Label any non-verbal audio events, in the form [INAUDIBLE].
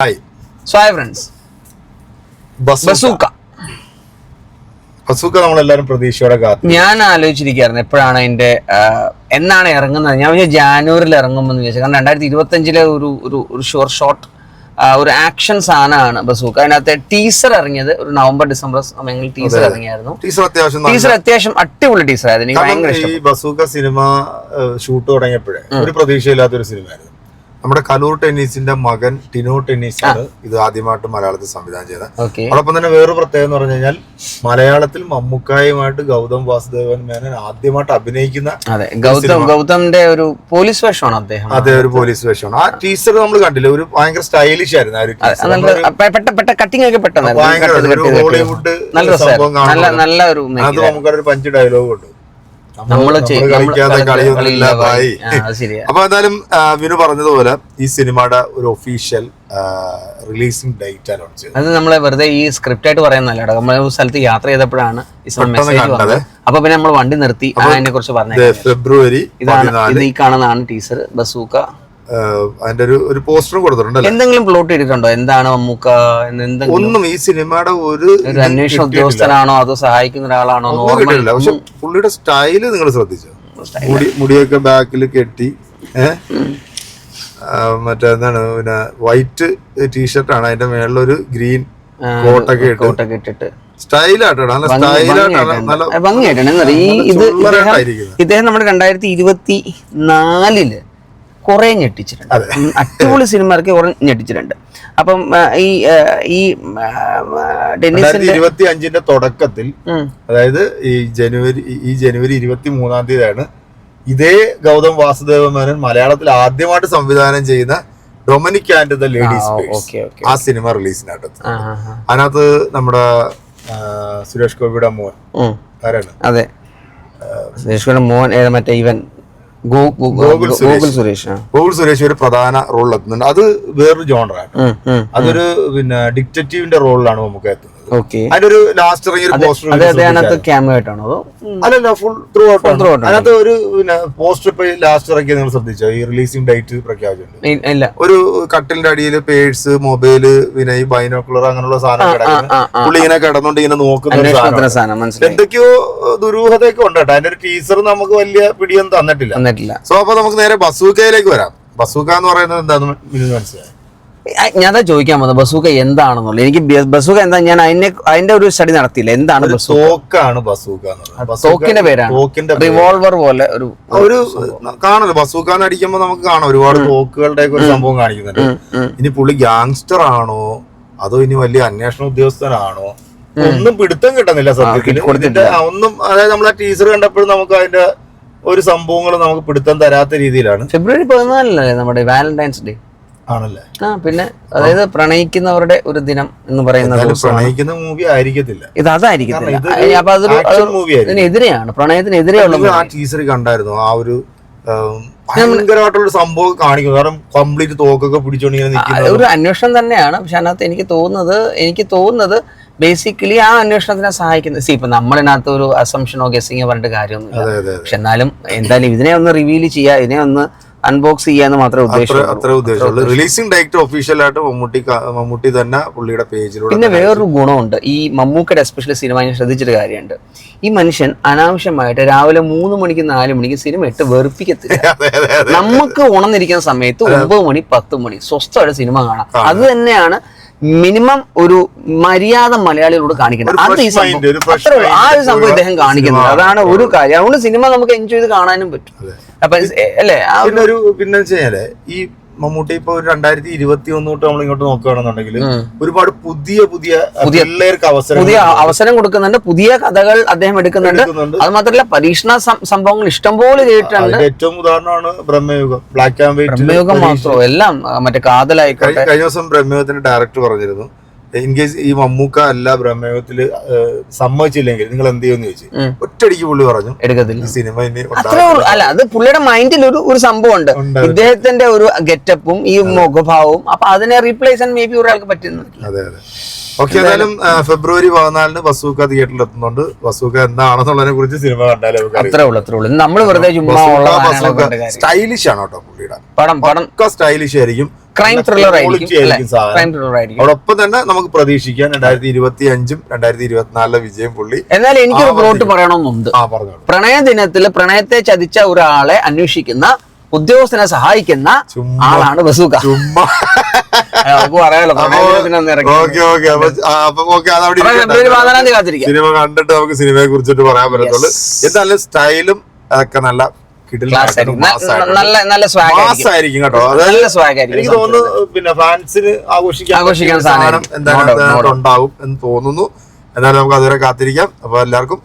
Hi so friends Bazooka Bazooka നമ്മളെല്ലാരും പ്രതീക്ഷയോടെ കാത്തു. ഞാൻ ആലോചിച്ചിരിക്കുകയായിരുന്നു എപ്പോഴാണ് അതിന്റെ എന്നാണ് ഇറങ്ങുന്നത്. ഞാൻ വിചാരിച്ചു ജാനുവരിയിൽ ഇറങ്ങുമെന്ന് വിചാരിച്ചു. കാരണം രണ്ടായിരത്തി ഇരുപത്തഞ്ചിലെ ഒരു ഒരു ഒരു ഷോർ ഷോട്ട് ഒരു ആക്ഷൻ സാധനമാണ് ബസൂക്ക അതിനകത്ത് ടീസർ ഇറങ്ങിയത് ഒരു നവംബർ ഡിസംബർ സമയങ്ങളിൽ ടീസർ ഇറങ്ങിയായിരുന്നു. ടീസർ അത്യാവശ്യം ടീസർ അത്യാവശ്യം അടിപൊളി ടീസർ ആയിരുന്നു. എനിക്ക് ഭയങ്കര ഈ ബസൂക്ക സിനിമ ഷൂട്ട് തുടങ്ങിയപ്പോഴേ ഒരു പ്രതീക്ഷയില്ലാത്ത ഒരു സിനിമയായിരുന്നു നമ്മുടെ കലൂർ ടെന്നീസിന്റെ മകൻ ടിനോ ടെന്നീസ് ആണ് ഇത് ആദ്യമായിട്ട് മലയാളത്തിൽ സംവിധാനം ചെയ്തത്. അതോടൊപ്പം തന്നെ വേറൊരു പ്രത്യേകത എന്ന് പറഞ്ഞു കഴിഞ്ഞാൽ മലയാളത്തിൽ മമ്മൂക്കായുമായിട്ട് ഗൗതം വാസുദേവൻ മേനൻ ആദ്യമായിട്ട് അഭിനയിക്കുന്ന അതെ ഗൗതം ഗൗതമിന്റെ ഒരു പോലീസ് വേഷമാണ് അദ്ദേഹം അതെ ഒരു പോലീസ് വേഷമാണ്. ആ ടീച്ചർ നമ്മൾ കണ്ടില്ല? ഒരു ഭയങ്കര സ്റ്റൈലിഷ് ആയിരുന്നു ആ ഒരു കട്ടിംഗ് ഒക്കെ പെട്ടെന്ന് ഭയങ്കര ഹോളിവുഡ് നല്ല സംഭവം കാണാൻ നല്ല നല്ല ഒരു അത് നമുക്കൊരു പഞ്ച് ഡയലോഗ് ഉണ്ട്. അപ്പൊ എന്തായാലും വിനു പറഞ്ഞതുപോലെ ഈ സിനിമയുടെ ഒരു ഒഫീഷ്യൽ റിലീസിംഗ് ഡേറ്റ് അനൗൺസ് ചെയ്തു. അത് നമ്മളെ വെറുതെ ഈ സ്ക്രിപ്റ്റ് ആയിട്ട് പറയുന്നല്ല നമ്മൾ ഒരു സ്ഥലത്ത് യാത്ര ചെയ്തപ്പോഴാണ് അപ്പൊ പിന്നെ നമ്മൾ വണ്ടി നിർത്തി. അതിനെ കുറിച്ച് പറഞ്ഞത് പറഞ്ഞു ഫെബ്രുവരി ഇതാണ് ഇത് ഈ കാണുന്നതാണ് ടീച്ചർ ബസൂക്ക അതിന്റെ ഒരു ഒരു പോസ്റ്ററും കൊടുത്തിട്ടുണ്ടല്ലോ? എന്തെങ്കിലും പ്ലോട്ട് ചെയ്തിട്ടുണ്ടോ? എന്താണ് മമ്മൂക്ക ഒന്നും ഈ സിനിമയുടെ ഒരു ഒരു അന്വേഷണ ഉദ്യോഗസ്ഥനാണോ? അതോ സഹായിക്കുന്ന ഒരാളാണോ കിട്ടിയില്ല പക്ഷെ പുള്ളിയുടെ സ്റ്റൈൽ നിങ്ങൾ ശ്രദ്ധിച്ചോ? മുടി മുടിയൊക്കെ ബാക്കിൽ കെട്ടി മറ്റേ എന്താണ് പിന്നെ വൈറ്റ് ടീഷർട്ടാണ് അതിന്റെ മേളിലൊരു ഗ്രീൻ കോട്ടൊക്കെ കോട്ടൊക്കെ ഇട്ടിട്ട്. നല്ല സ്റ്റൈലായിട്ടാണ് നല്ല പറയുക ഈ ഇത് ഇദ്ദേഹം നമ്മുടെ രണ്ടായിരത്തി ഇരുപത്തി നാലിൽ കുറെ ഞെട്ടിച്ചിട്ടുണ്ട്. അടിപൊളി സിനിമകൾക്ക് കുറെ ഞെട്ടിച്ചിട്ടുണ്ട്. അപ്പം ഈ ഈ രണ്ടായിരത്തി ഇരുപത്തി അഞ്ചിന്റെ തുടക്കത്തിൽ അതായത് ഈ ജനുവരി ഈ ജനുവരി ഇരുപത്തി മൂന്നാം തീയതിയാണ് ഇതേ ഗൗതം വാസുദേവ മേനൻ മലയാളത്തിൽ ആദ്യമായിട്ട് സംവിധാനം ചെയ്യുന്ന ഡൊമിനിക് ആൻഡ് ദ ലേഡീസ് ആ സിനിമ റിലീസിനായിട്ട്. അതിനകത്ത് നമ്മുടെ സുരേഷ് ഗോപിയുടെ മോൻ. ആരാണ്? അതെ. സുരേഷ് ഗോപിയുടെ മോൻ മറ്റേ ഇവൻ. ഗോ- ഗോ- ഗോകുൽ ഗോകുൽ സുരേഷ്. സുരേഷ് ഒരു പ്രധാന റോളിൽ എത്തുന്നുണ്ട് അത് വേറൊരു ജോണറാണ്. അതൊരു പിന്നെ ഡിക്റ്റേറ്റീവിന്റെ റോളിലാണ് നമുക്ക് എത്തുന്നത് അതിന്റെ ഒരു ലാസ്റ്റ് ഇറങ്ങിയ ഒരു പോസ്റ്റർ അതെ അതെ അതിനകത്ത് ക്യാമറ ആയിട്ടാണോ അതോ അല്ലല്ല ഫുൾ ത്രൂ ഔട്ട്. അതിനകത്ത് ഒരു പോസ്റ്റർ ഇപ്പൊ ലാസ്റ്റ് ഇറക്കിയത് നിങ്ങൾ ശ്രദ്ധിച്ചോ? ഈ റിലീസിംഗ് ഡേറ്റ് പ്രഖ്യാപിച്ചിട്ടുണ്ട്. ഒരു കട്ടിലിന്റെ അടിയിൽ പേഴ്സ് മൊബൈൽ പിന്നെ ഈ ബൈനോക്കുലർ അങ്ങനെയുള്ള സാധനം കിടക്കുന്നത്. പുള്ളി ഇങ്ങനെ കിടന്നുകൊണ്ട് ഇങ്ങനെ നോക്കുന്ന എന്തൊക്കെയോ ദുരൂഹതയൊക്കെ ഉണ്ട് കേട്ടോ. അതിന്റെ ഒരു ടീച്ചർ നമുക്ക് വലിയ പിടിയൊന്നും തന്നിട്ടില്ല. സോ അപ്പൊ നമുക്ക് നേരെ ബസൂക്കയിലേക്ക് വരാം. ബസൂക്ക എന്ന് പറയുന്നത് എന്താന്ന് മനസ്സിലായി? ഞാൻ അതാ ചോദിക്കാൻ വന്നത് ബസൂക്ക എന്താണെന്നുള്ളത്? എനിക്ക് ബസൂക്ക എന്താ ഞാൻ അതിനെ അതിന്റെ ഒരു സ്റ്റഡി നടത്തിയില്ല. എന്താണ് ബസൂക്കാണ് തോക്കാണ് ബസൂക്ക ബസൂക്ക തോക്കിന്റെ പേരാണ്. തോക്കിന്റെ. റിവോൾവർ പോലെ ഒരു ഒരു കാണല്ലോ ബസൂക്കാന്ന് അടിക്കുമ്പോ നമുക്ക് കാണാം. ഒരുപാട് തോക്കുകളുടെ ഒരു സംഭവം കാണിക്കുന്നുണ്ട്. ഇനി പുള്ളി ഗ്യാങ്സ്റ്റർ ആണോ? അതോ ഇനി വലിയ അന്വേഷണ ഉദ്യോഗസ്ഥനാണോ? ഒന്നും പിടുത്തം കിട്ടുന്നില്ല സത്യത്തിൽ. ഒന്നും അതായത് നമ്മൾ ആ ടീച്ചർ കണ്ടപ്പോഴും നമുക്ക് അതിന്റെ ഒരു സംഭവങ്ങൾ നമുക്ക് പിടുത്തം തരാത്ത രീതിയിലാണ്. ഫെബ്രുവരി പതിനാലിനല്ലേ നമ്മുടെ വാലന്റൈൻസ് ഡേ ആണല്ലേ? ആ പിന്നെ അതായത് പ്രണയിക്കുന്നവരുടെ ഒരു ദിനം എന്ന് പറയുന്നത് പ്രണയിക്കുന്ന മൂവി ആയിരിക്കത്തില്ല. ഇത് അതായിരിക്കത്തില്ല അപ്പൊ അതൊരു ആയിരിക്കും. ഇതിനെതിരെയാണ് പ്രണയത്തിനെതിരെയുള്ള ആ ടീച്ചർ കണ്ടായിരുന്നു. ആ ഒരു ഭയങ്കരമായിട്ടുള്ള സംഭവം കാണിക്കുന്നു കാരണം കംപ്ലീറ്റ് തോക്കൊക്കെ പിടിച്ചോണ്ടിങ്ങനെ ഒരു അന്വേഷണം തന്നെയാണ്. പക്ഷെ അതിനകത്ത് എനിക്ക് തോന്നുന്നത് എനിക്ക് തോന്നുന്നത് ബേസിക്കലി ആ അന്വേഷണത്തിനെ സഹായിക്കുന്നത്. സി ഇപ്പൊ നമ്മളിനകത്ത് ഒരു അസംഷനോ ഗസ്സിങ്ങോ പറഞ്ഞിട്ട് കാര്യമൊന്നുമില്ല. പക്ഷെ എന്നാലും എന്തായാലും ഇതിനെ ഒന്ന് റിവീൽ ചെയ്യുക ഇതിനെ ഒന്ന് അൺബോക്സ് ചെയ്യാന്ന് മാത്രമേ ഉദ്ദേശിച്ചുള്ളൂ. അത്ര ഉദ്ദേശമുള്ളൂ റിലീസിംഗ് ഡയറക്ടർ ഒഫീഷ്യൽ ആയിട്ട് മമ്മൂട്ടി മമ്മൂട്ടി തന്നെ പുള്ളിയുടെ പേജിലൂടെ പിന്നെ വേറൊരു ഗുണമുണ്ട്. ഈ മമ്മൂക്കയുടെ എസ്പെഷ്യലി സിനിമ ഞാൻ ശ്രദ്ധിച്ചൊരു കാര്യമുണ്ട്. ഈ മനുഷ്യൻ അനാവശ്യമായിട്ട് രാവിലെ മൂന്ന് മണിക്ക് നാല് മണിക്ക് സിനിമ ഇട്ട് വെറുപ്പിക്കത്തില്ല. [LAUGHS] നമുക്ക് ഉണർന്നിരിക്കുന്ന സമയത്ത് ഒമ്പത് മണി പത്ത് മണി സ്വസ്ഥമായിട്ട് സിനിമ കാണാം. അത് തന്നെയാണ് മിനിമം ഒരു മര്യാദ മലയാളികളോട് കാണിക്കുന്നത് ഒരു അത് ഈ സംഭവം. ആ ഒരു സംഭവം ഇദ്ദേഹം കാണിക്കുന്നത്. അതാണ് ഒരു കാര്യം. അതുകൊണ്ട് സിനിമ നമുക്ക് എൻജോയ് ചെയ്ത് കാണാനും പറ്റും. അപ്പൊ അല്ലേ? പിന്നെ ഒരു പിന്നെ ഈ മമ്മൂട്ടി ഇപ്പൊ ഒരു രണ്ടായിരത്തി ഇരുപത്തി ഒന്ന് തൊട്ട് നമ്മൾ ഇങ്ങോട്ട് നോക്കുകയാണെന്നുണ്ടെങ്കിൽ ഒരുപാട് പുതിയ പുതിയ പിള്ളേർക്ക് അവസരം പുതിയ അവസരം കൊടുക്കുന്നുണ്ട്. പുതിയ കഥകൾ അദ്ദേഹം എടുക്കുന്നുണ്ട്. അത് മാത്രമല്ല പരീക്ഷണ സംഭവങ്ങൾ ഇഷ്ടംപോലെ ചെയ്തിട്ടുണ്ട്. ഏറ്റവും ഉദാഹരണമാണ് Bramayugam. Black and white Bramayugam മാത്രമോ എല്ലാം മറ്റേ കാതലായിക്കോട്ടെ. കഴിഞ്ഞ കഴിഞ്ഞ ദിവസം ബ്രഹ്മയുഗത്തിന്റെ ഡയറക്ടർ പറഞ്ഞിരുന്നു ഇൻ കേസ് ഈ മമ്മൂക്ക അല്ല ബ്രഹ്മയോഗത്തിൽ സമ്മതിച്ചില്ലെങ്കിൽ നിങ്ങൾ എന്ത് ചെയ്യുമെന്ന് ചോദിച്ചു ഒറ്റടിക്ക് ഒറ്റയടിക്ക് പുള്ളി പറഞ്ഞു എടുക്കത്തില്ല. സിനിമ ഇനി അല്ല അത് പുള്ളിയുടെ മൈൻഡിൽ ഒരു ഒരു സംഭവം ഉണ്ട്. അദ്ദേഹത്തിന്റെ ഇദ്ദേഹത്തിന്റെ ഒരു ഗെറ്റപ്പും ഈ മുഖഭാവവും അപ്പൊ അതിനെ റീപ്ലേസ് മേ ബി ഒരാൾക്ക് പറ്റുന്നു അതെ അതെ. ഓക്കെ ഏതായാലും ഫെബ്രുവരി പതിനാലിന് വസൂക്ക തിയേറ്ററിൽ എത്തുന്നുണ്ട്. വസൂക്ക എന്താണെന്നുള്ളതിനെ കുറിച്ച് സിനിമ കണ്ടാലേ അത്രേ ഉള്ളൂ അത്രേ ഉള്ളൂ. നമ്മൾ വെറുതെ. സ്റ്റൈലിഷ് ആണ് കേട്ടോ പുള്ളിയുടെ? പടം പടം. സ്റ്റൈലിഷ് ആയിരിക്കും. ക്രൈം ത്രില്ലർ ആയിരിക്കും അതോടൊപ്പം തന്നെ നമുക്ക് പ്രതീക്ഷിക്കാം രണ്ടായിരത്തി ഇരുപത്തി അഞ്ചും രണ്ടായിരത്തി ഇരുപത്തിനാലിലെ വിജയം പുള്ളി എന്നാൽ എനിക്കൊരു പ്ലോട്ട് പറയണമെന്നുണ്ട് പ്രണയ ദിനത്തിൽ പ്രണയത്തെ ചതിച്ച ഒരാളെ അന്വേഷിക്കുന്ന ഉദ്യോഗസ്ഥനെ സഹായിക്കുന്ന. ആളാണ് ബസൂക്ക. ചുമ്മാ. സിനിമ കണ്ടിട്ട് നമുക്ക് സിനിമയെ കുറിച്ചിട്ട് പറയാൻ പറ്റത്തുള്ളൂ. എന്തായാലും സ്റ്റൈലും ഒക്കെ നല്ല നല്ല നല്ല കേട്ടോ. നല്ല എനിക്ക് തോന്നുന്നു പിന്നെ ഫാൻസിന് ആഘോഷിക്കാൻ ആഘോഷിക്കാൻ സാധനം. എന്തായാലും. ഉണ്ടാവും എന്ന് തോന്നുന്നു. എന്നാലും നമുക്ക് അതുവരെ കാത്തിരിക്കാം. അപ്പൊ എല്ലാവർക്കും